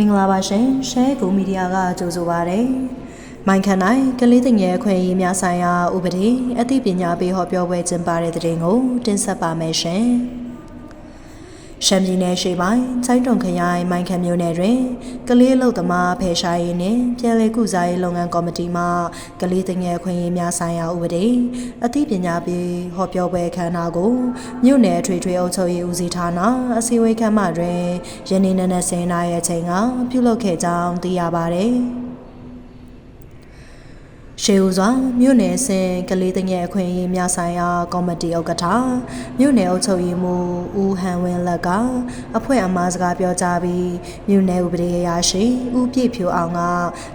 မင်္ဂလာပါရှင်ရှဲကူမီဒီယာကကြိုဆိုပါရစေမိုင်ခန်နိုင်ကလေးတင်ငယ်အခွင့်အရေးများဆိုင်ရာဥပဒေအသိပညာပေးဟောပြောပွဲကျင်းပတဲ့တဲ့တင်ကိုတင်ဆက်ပါမယ်ရှင် ရှမ်းပြည်နယ်ရှေ့ပိုင်းစိုင်းတုံခရိုင်မိုင်ခန်မြို့နယ်တွင်ကလေးအလုတ်သမားဖေရှားရေးနှင့်ပြည်လဲကုစားရေးလုပ်ငန်းကော်မတီမှကလေးတင်ငယ်အခွင့်အရေးများဆိုင်ရာဥပဒေအသိပညာပေးဟောပြောပွဲခမ်းနားကိုမြို့နယ်ထွေထွေအုပ်ချုပ်ရေးဦးစီးဌာနအစည်းအဝေးခန်းမတွင်ယနေ့နက်နက်10:00နာရီအချိန်ကပြုလုပ်ခဲ့ကြောင်းသိရပါသည်။ ရှေးဦးစွာမြို့နယ်ဆင်ကလေးတငယ်အခွင့်အရေးများဆိုင်ရာကော်မတီဥက္ကဋ္ဌမြို့နယ်အုပ်ချုပ်ရေးမှူးဦးဟန်ဝင်းလက်ကအဖွဲ့အမှားစကားပြောကြားပြီးမြို့နယ်ဥပဒေအရာရှိဦးပြည့်ဖြိုအောင်က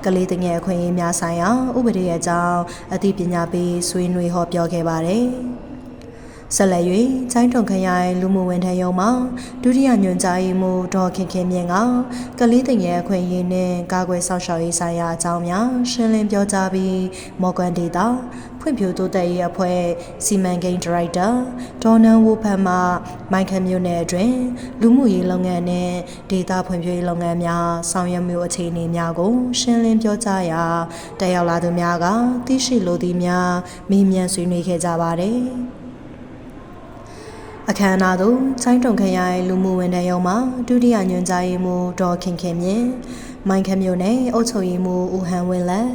ကလေးတငယ်အခွင့်အရေးများဆိုင်ရာဥပဒေအကြောင်းအသိပညာပေးဆွေးနွေးဟောပြောခဲ့ပါတယ်။ ဆက်လက်၍ချိုင်းထုံခရိုင်လူမှုဝန်ထမ်းရုံးမှဒုတိယညွှန်ကြားရေးမှူးဒေါ်ခင်ခင်မြင့်ကကလေးတင်ငယ်အခွင့်အရေးနှင့်ကာကွယ်စောင့်ရှောက်ရေးဆိုင်ရာအကြောင်းများရှင်းလင်းပြောကြားပြီးမော်ကွန်ဒေတာဖွံ့ဖြိုးတိုးတက်ရေးအဖွဲ့စီမံကိန်းဒါရိုက်တာဒေါ်နန်ဝူဖန်မှမိုင်ခမ်မြို့နယ်အတွင်းလူမှုရေးလုပ်ငန်းနှင့်ဒေတာဖွံ့ဖြိုးရေးလုပ်ငန်းများဆောင်ရွက်မှုအခြေအနေများကို ရှင်းလင်းပြောကြားရာတက်ရောက်လာသူများကသိရှိလိုသည့်များမေးမြန်းဆွေးနွေးခဲ့ကြပါတယ်။ အခမ်းအနားသို့ချိုင်းတုံခရိုင်လူမှုဝန်ထမ်းရုံးမှဒုတိယညွှန်ကြားရေးမှူးဒေါ်ခင်ခင်မြင့်မိုင်ခမြို့နယ်အုပ်ချုပ်ရေးမှူးဦးဟန်ဝင်းလက်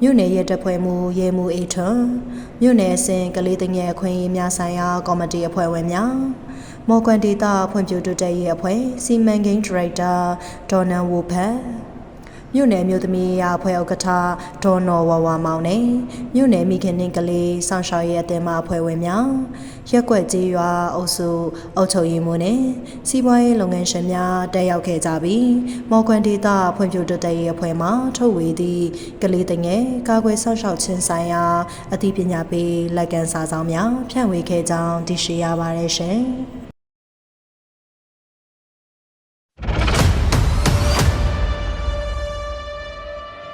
မြို့နယ်ရဲတပ်ဖွဲ့မှူးရဲမှူးအေထွန်းမြို့နယ်အစင်ကလေးတငယ်အခွင့်အရေးများဆိုင်ရာကော်မတီအဖွဲ့ဝင်များမော်ကွန်ဒေတာဖွံ့ဖြိုးတိုးတက်ရေးအဖွဲ့စီမံကိန်းဒါရိုက်တာဒေါ်နန်ဝူဖတ် မြို့နယ်မြို့သမီးရာအဖွဲ့ဥက္ကဋ္ဌဒေါ်နော်ဝဝမောင်နဲ့မြို့နယ်မိခင်နှင့်ကလေးစောင့်ရှောက်ရေးအသင်းမှအဖွဲ့ဝင်များရက်ွက်ကြီးရွာအုပ်စုအုပ်ချုပ်ရေးမှူးနဲ့စီးပွားရေးလုပ်ငန်းရှင်များတက်ရောက်ခဲ့ကြပြီးမော်ကွန်ဒေတာဖွံ့ဖြိုးတိုးတက်ရေးအဖွဲ့မှထုတ်ဝေသည့်ကလေးတငယ်ကာကွယ်စောင့်ရှောက်ခြင်းဆိုင်ရာအသိပညာပေးလက်ကန်စာဆောင်များဖြန့်ဝေခဲ့ကြောင်းသိရှိရပါတယ်ရှင်။